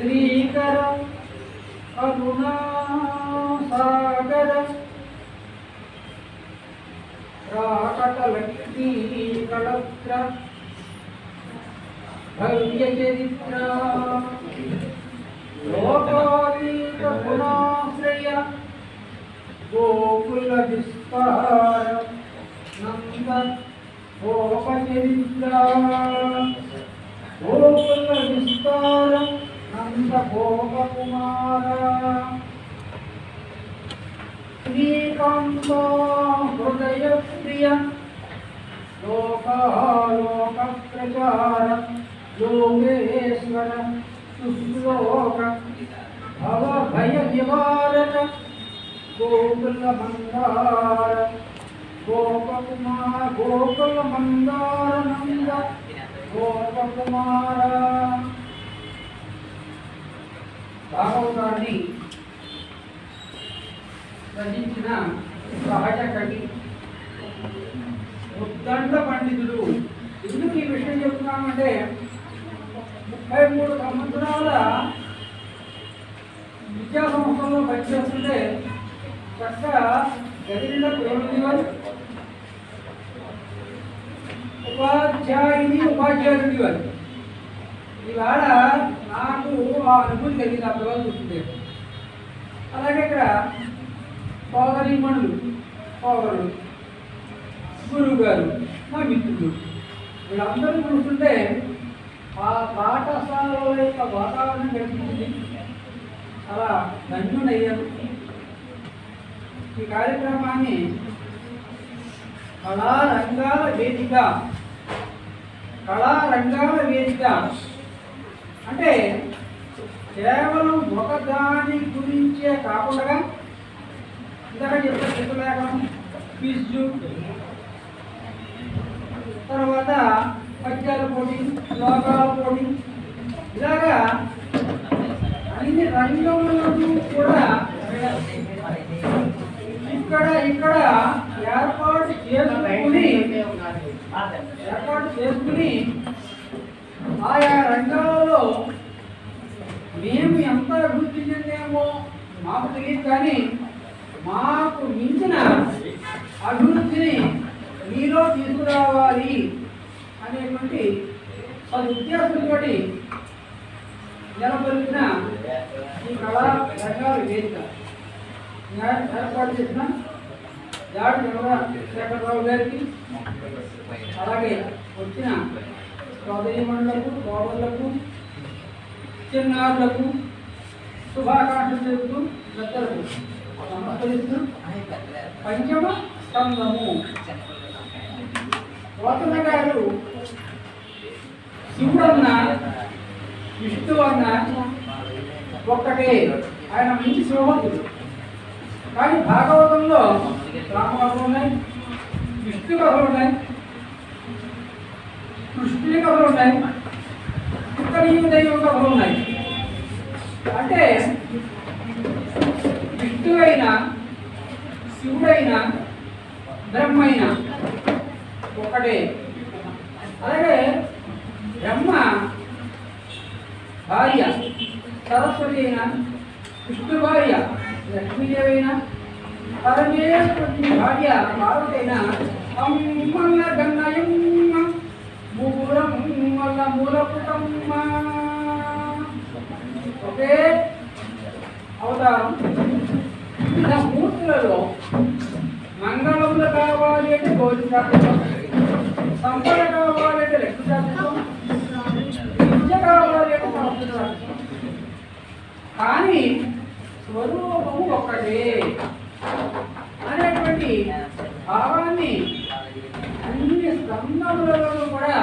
శ్రీకర కరుణాసాగర సాగర. రాకట భవ్య చరిత్ర. లోకాతీత గుణాశ్రయ గోకుల విస్తార నంద గోపచరిత్ర గోకుల విస్తారం. नन्दभोगकुमार श्रीकान्ता हृदयप्रिय लोकालोकप्रचार योगेश्वर सुश्लोक भवभयनिवारक गोकुलमन्दार गोपकुमार गोकुलमन्दार नन्द गोपकुमार। భాగవతాన్ని రచించిన సహజ కవి ఉద్దండ పండితుడు. ఎందుకు ఈ విషయం చెప్తున్నామంటే ముప్పై మూడు సంవత్సరాల విద్యా సంస్థల్లో పనిచేస్తుంటే చక్కగా గదిలో ప్రేమిదివారు ఉపాధ్యాయుని ఉపాధ్యాయుడి వారు ఈవేళ నాకు ఆ అనుభూతి కలిగింది ఆ పిల్లలు చూస్తుంటే అలాగే ఇక్కడ సోదరిమణులు సోదరులు గురువు గారు మా మిత్రులు. వీళ్ళందరూ చూస్తుంటే ఆ పాఠశాలలో యొక్క వాతావరణం కనిపించింది. అలా ధన్యుడయ్యాను ఈ కార్యక్రమాన్ని కళారంగాల వేదిక కళారంగాల వేదిక అంటే కేవలం ఒకదాని గురించే కాకుండా ఇందాక చెప్పిన చిత్రలేఖనం క్విజ్ తర్వాత పద్యాల పోటీ శ్లోకాల పోటీ ఇలాగా అన్ని రంగములను కూడా ఇక్కడ ఇక్కడ ఏర్పాటు చేసుకుని ఏర్పాటు చేసుకుని ఆయా రంగాల మేము ఎంత అభివృద్ధి చెందామో మాకు తెలియదు కానీ మాకు మించిన అభివృద్ధిని మీలో తీసుకురావాలి అనేటువంటి సదుద్దేశంతో నెలకొల్పిన ఈ కళా రంగాల వేదిక. ఏర్పాటు చేసిన జాడు చంద్రశేఖరరావు గారికి అలాగే వచ్చిన సోదరిమణులకు సోదరులకు చిన్నారులకు శుభాకాంక్షలు చెబుతూ పెద్దలకు నమస్కరిస్తూ పంచమ స్కందము పోతన గారు శివుడన్న విష్ణు అన్న ఒక్కటే. ఆయన మంచి శివభక్తుడు. కానీ భాగవతంలో రామకథలు ఉన్నాయి విష్ణు కథలు ఉన్నాయి కృష్ణుని కథలు ఉన్నాయి కలియుగ దైవం ఉన్నాయి అంటే విష్ణువైనా శివుడైన బ్రహ్మైనా ఒక్కటే అలాగే బ్రహ్మ భార్య సరస్వతి అయినా విష్ణు భార్య లక్ష్మీదేవి అయినా పరమేశ్వరుని భార్య పార్వతి అయినా అమ్మల్ల గన్నయమ్మ ముగురం వల్ల మూల కుటమ్మ ఒకే అవతారం ఇలా మూర్తులలో మంగళములు కావాలి అంటే సంపద లెక్క విద్య కావాలి అంటే సంస్కృత కానీ స్వరూపము ఒక్కటే అనేటువంటి భావాన్ని అన్ని స్కందములలో కూడా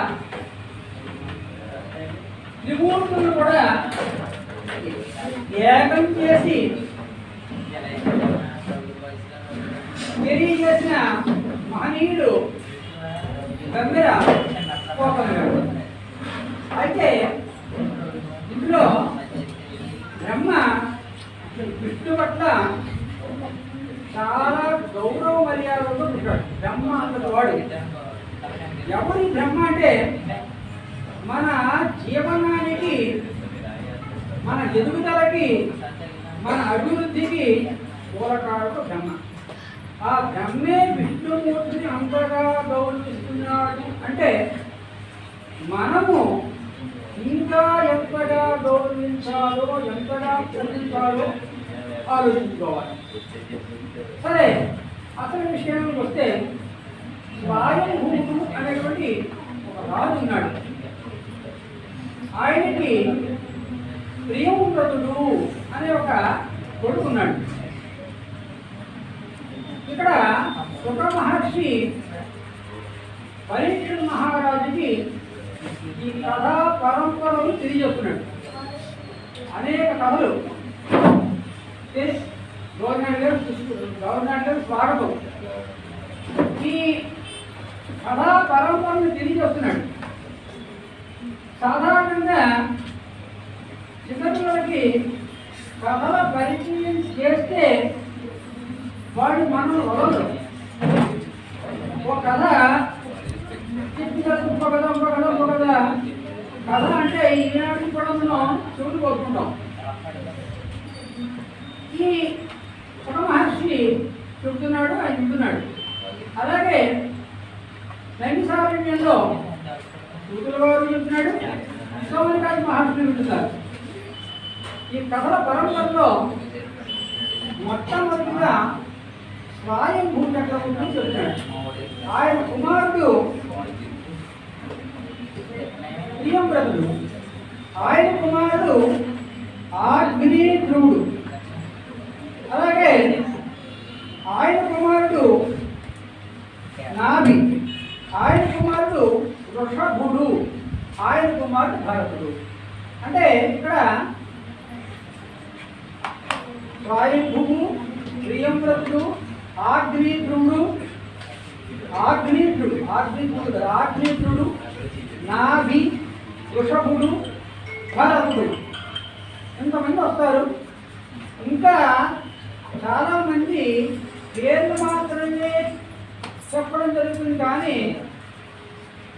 త్రిమూర్తులు కూడా ఏకం చేసి మహనీయుడు గంభీర. కోపం అయితే ఇందులో బ్రహ్మ విష్ణు పట్ల చాలా గౌరవ మర్యాదలతో ఉంటాడు బ్రహ్మ అంతటి వాడు. ఎవరి బ్రహ్మ అంటే మన జీవనానికి మన ఎదుగుదలకి మన అభివృద్ధికి మూలకారక బ్రహ్మ. ఆ బ్రహ్మే విష్ణుమూర్తిని అంతగా గౌరవిస్తున్నాడు. అంటే మనము ఇంకా ఎంతగా గౌరవించాలో ఎంతగా పూజించాలో ఆలోచించుకోవాలి. సరే అసలు విషయానికి వస్తే స్వయంభూతుడు అనేటువంటి ఒక రాజు ఉన్నాడు. ఆయనకి ప్రియవ్రతుడు అనే ఒక కొడుకున్నాడు ఇక్కడ సుఖ మహర్షి పరీక్షణ మహారాజుకి ఈ కథా పరంపరలు తెలియజేస్తున్నాడు అనేక కథలు. గవర్నమెంట్ గారు గవర్నమెంట్ గారు స్వాగతం. ఈ కథా పరంపరను తెలియజేస్తున్నాడు సాధారణంగా చిన్నపిల్లలకి కథల పరిచయం చేస్తే వాడు మనం వదలరు ఒక కథ చెప్పిన ఇంకో కథ ఇంకో కథ ఇంకో కథ. కథ అంటే ఈనాటి కూడా మనం చెవులు కోరుకుంటాం. ఈ ఒక మహర్షి చెబుతున్నాడు ఆయన చెబుతున్నాడు అలాగే నైమిసారణ్యంలో సూతుల వారు చెప్తున్నాడు విశ్వమణికాది మహర్షి చెబుతున్నారు. ఈ కథల పరంపరలో మొట్టమొదటిగా స్వయంభూ చక్రవర్తి చెప్తున్నాడు ఆయన కుమారుడు ప్రియంప్రదుడు ఆయన కుమారుడు ఆగ్ని ధ్రువుడు అలాగే ఆయన కుమారుడు నాభి. ఆయన కుమారుడు వృషభుడు. ఆయన కుమారుడు భారతుడు. అంటే ఇక్కడ వాయుభూము ప్రియంవ్రతుడు ఆగ్నేత్రుడు ధ్రువుడు ఆగ్నేయుడు ఆగ్నేయుడు కదా ఆగ్నేయుడు నాభి వృషభుడు భరతుడు ఇంతమంది వస్తారు? ఇంకా చాలామంది పేర్లు మాత్రమే చెప్పడం జరుగుతుంది కానీ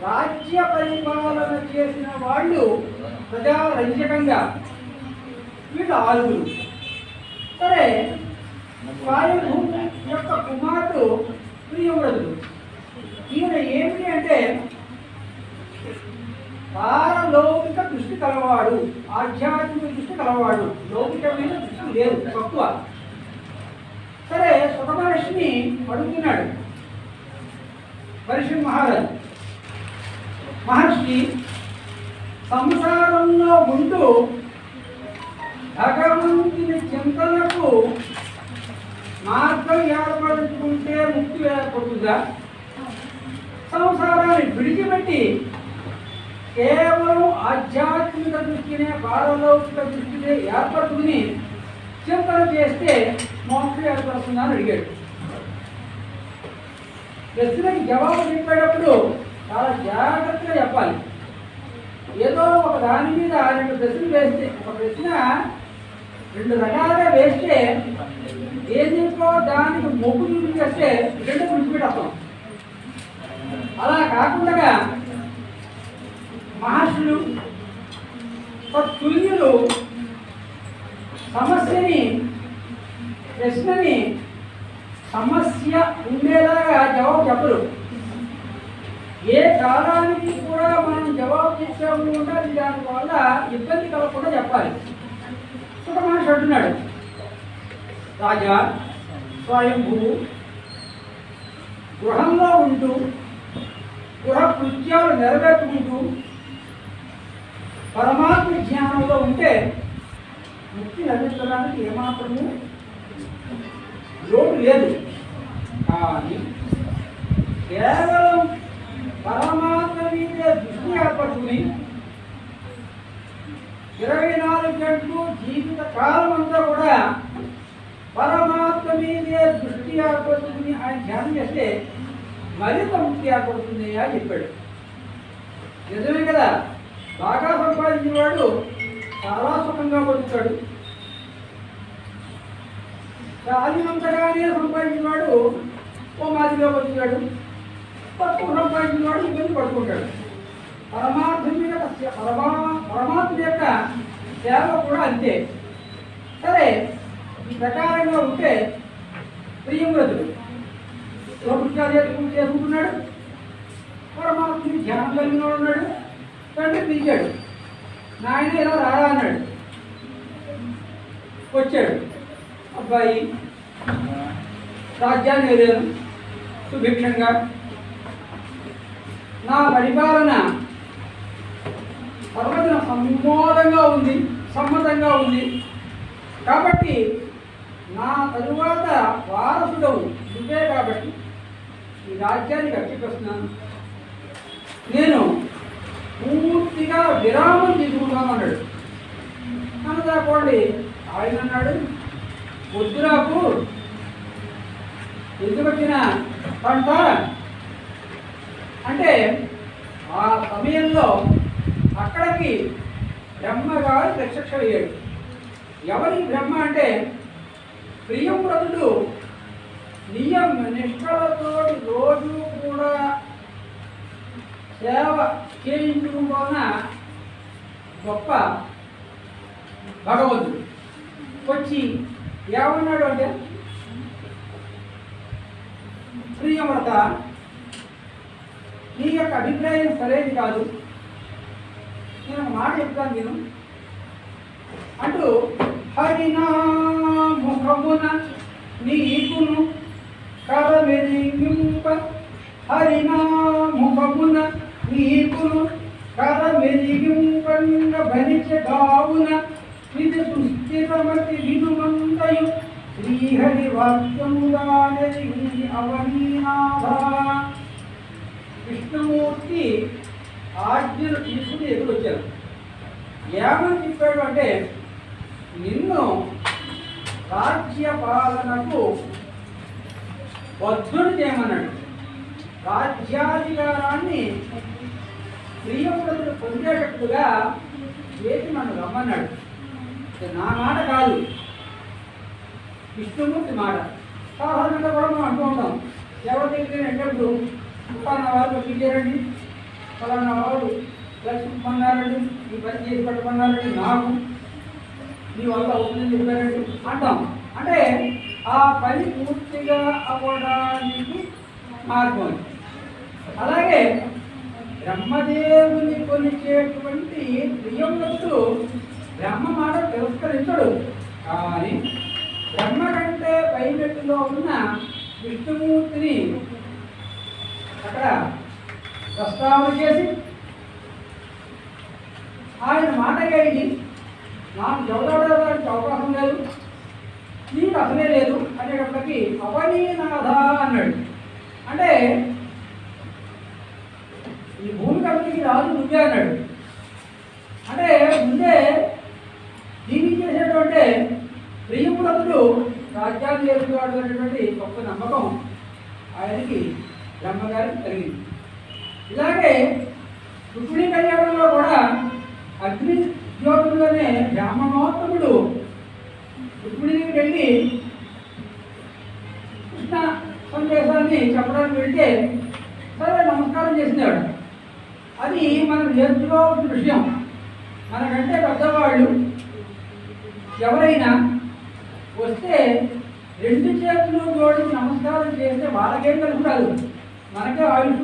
రాజ్య పరిపాలన చేసిన వాళ్ళు ప్రజారంజకంగా వీళ్ళు ఆరుగురు. సరే వాళ్ళు యొక్క కుమారుడు ప్రియవ్రతుడు ఈయన ఏమిటి అంటే పారలౌకిక దృష్టి కలవాడు ఆధ్యాత్మిక దృష్టి కలవాడు లౌకికమైన దృష్టి లేదు తక్కువ. సరే సుఖ మహర్షిని అడుగుతున్నాడు. మహర్షి మహారాజు మహర్షి సంసారంలో ఉంటూ భగవంతుని చింతనకు మార్గం ఏర్పడుతుంటే ముక్తి ఏర్పడుతుందా సంసారాన్ని విడిచిపెట్టి కేవలం ఆధ్యాత్మిక దృష్టినే పారలౌకిక దృష్టినే ఏర్పడుకుని చింతన చేస్తే మోక్షం ఏర్పడుతుందా అని అడిగాడు. ప్రశ్నకి జవాబు చెప్పేటప్పుడు చాలా జాగ్రత్తగా చెప్పాలి. ఏదో ఒక దాని మీద రెండు ప్రశ్నలు వేస్తే ఒక ప్రశ్న రెండు రకాలుగా వేస్తే ఏదేంటో దానికి మొగ్గు చూపించేస్తే రెండు విడిచిపెట్టేస్తాం. అలా కాకుండా మహర్షులు తుల్యులు సమస్యని ప్రశ్నని సమస్య ఉండేలాగా జవాబు చెప్పరు. ఏ కాలానికి కూడా మనం జవాబు చెప్పాము ఉండాలి దానివల్ల ఇబ్బంది కలగకుండా చెప్పాలి. సుఖ మహర్షి అంటున్నాడు రాజా స్వయంభూ గృహంలో ఉంటూ గృహ కృత్యాలు నెరవేర్చుకుంటూ పరమాత్మ జ్ఞానంలో ఉంటే ముక్తి లభించడానికి ఏమాత్రము లోటు లేదు. కానీ కేవలం పరమాత్మ మీదే దృష్టి ఏర్పడుతుంది ఇరవై నాలుగు గంటలు జీవిత కాలం అంతా కూడా ముక్తి ఏర్పడుతుంది ఆయన ధ్యానం చేస్తే మరింత ముక్తి ఏర్పడుతుంది అని చెప్పాడు. నిజమే కదా? బాగా సంపాదించిన వాడు చాలా సుఖంగా బతుకుతాడు. సాధినంతగానే సంపాదించిన వాడు ఓ మాదిరిగా బతుకుతాడు. తక్కువ సంపాదించిన వాడు ఇబ్బంది పడుకుంటాడు. పరమార్థం మీద పరమా పరమాత్మ యొక్క సేవ కూడా అంతే. సరే ఈ ప్రకారంగా ఉంటే ప్రియవ్రతుడు స్వకృత్యాలు చేసుకుంటూ చేసుకుంటున్నాడు. పరమాత్మ ధ్యానం కలిగిన ఉన్నాడు. తండ్రి పిలిచాడు నాయన ఇలా రారా అన్నాడు. వచ్చాడు. అబ్బాయి రాజ్యాన్ని ఎదిగాను సుభిక్షంగా నా పరిపాలన సర్వజన సమ్మోదంగా ఉంది సమ్మతంగా ఉంది. కాబట్టి నా తరువాత వారసుడవు నువ్వే కాబట్టి ఈ రాజ్యాన్ని కట్టిపెస్తున్నాను నేను పూర్తిగా విరామం తీసుకుంటాను అన్నాడు. అనదాకోండి ఆయన అన్నాడు వద్దురాకు ఎందుకు వచ్చిన పంట. అంటే ఆ సమయంలో అక్కడికి బ్రహ్మగారు ప్రత్యక్షమయ్యాడు. ఎవరి బ్రహ్మ అంటే ప్రియవ్రతుడు నియమ నిష్ఠలతో రోజు కూడా సేవ చేయించుకుంటున్న గొప్ప భగవంతుడు. వచ్చి ఏమన్నాడు అంటే ప్రియవ్రత నీ యొక్క అభిప్రాయం సరైనది కాదు. నేను ఒక మాట చెప్తాను నేను. అంటూ హరినా ముఖమున నీకును కరమెరిగింప హరినా ముఖమున నీకును కరమెరిగింపంగ భరిచ గావున ఇది సుస్థిరమతి వినుమంతయు శ్రీహరి వాక్యముగానే అవనీనాథ. విష్ణుమూర్తి ఆజ్ఞను తీసుకుని ఎదురొచ్చారు. ఏమని చెప్పాడు అంటే నిన్ను రాజ్య పాలనకు బద్ధుడు చేయమన్నాడు. రాజ్యాధికారాన్ని ప్రియవ్రతుడు పొందేటట్టుగా చేసి నన్ను రమ్మన్నాడు. నా మాట కాదు. విష్ణుమూర్తి మాట. సాధారణంగా కూడా మనం అంటూ ఉంటాం. ఎవరి దగ్గర వెళ్ళినప్పుడు ఫలానా వాళ్ళు పిలిచారండి ఫలానా వాళ్ళు లక్ష్మన్నారండి ఈ పని చేసి పెట్టమన్నారండి. నాకు నీ వల్ల అవుతుందని చెప్పారండి. అంటాం. అంటే ఆ పని పూర్తిగా అవ్వడానికి మార్గం. అలాగే బ్రహ్మదేవుని కొలిచేటువంటి ప్రియవ్రతుడు బ్రహ్మ మాట తిరస్కరించడు. కానీ బ్రహ్మ కంటే పైమెట్టులో ఉన్న విష్ణుమూర్తిని అక్కడ ప్రస్తావన చేసి ఆయన మాట ఏంటి నాకు చదవడానికి అవకాశం లేదు నీకు అసలే లేదు అనేటప్పటికి అవనీనాథ అన్నాడు అంటే ఈ భూమి కమిటీకి రాజు నువ్వే అన్నాడు అంటే ముందే జీవించేసేటువంటి ప్రియపురతుడు రాజ్యాన్ని చేసేవాడు అనేటువంటి గొప్ప నమ్మకం ఆయనకి బ్రహ్మగారికి కలిగింది ఇలాగే రుక్మిణి కళ్యాణంలో కూడా అగ్ని జ్యోతుల్లోనే గౌతముడు రుక్మిణికి వెళ్ళి కృష్ణ సందేశాన్ని చెప్పడానికి వెళ్తే సరే నమస్కారం చేసినాడు. అది మనం నేర్చుకోవాల్సిన విషయం. మనకంటే పెద్దవాళ్ళు ఎవరైనా వస్తే రెండు చేతులు జోడించి నమస్కారం చేస్తే వాళ్ళకేం కలుగుతారు మనకే ఆయుష్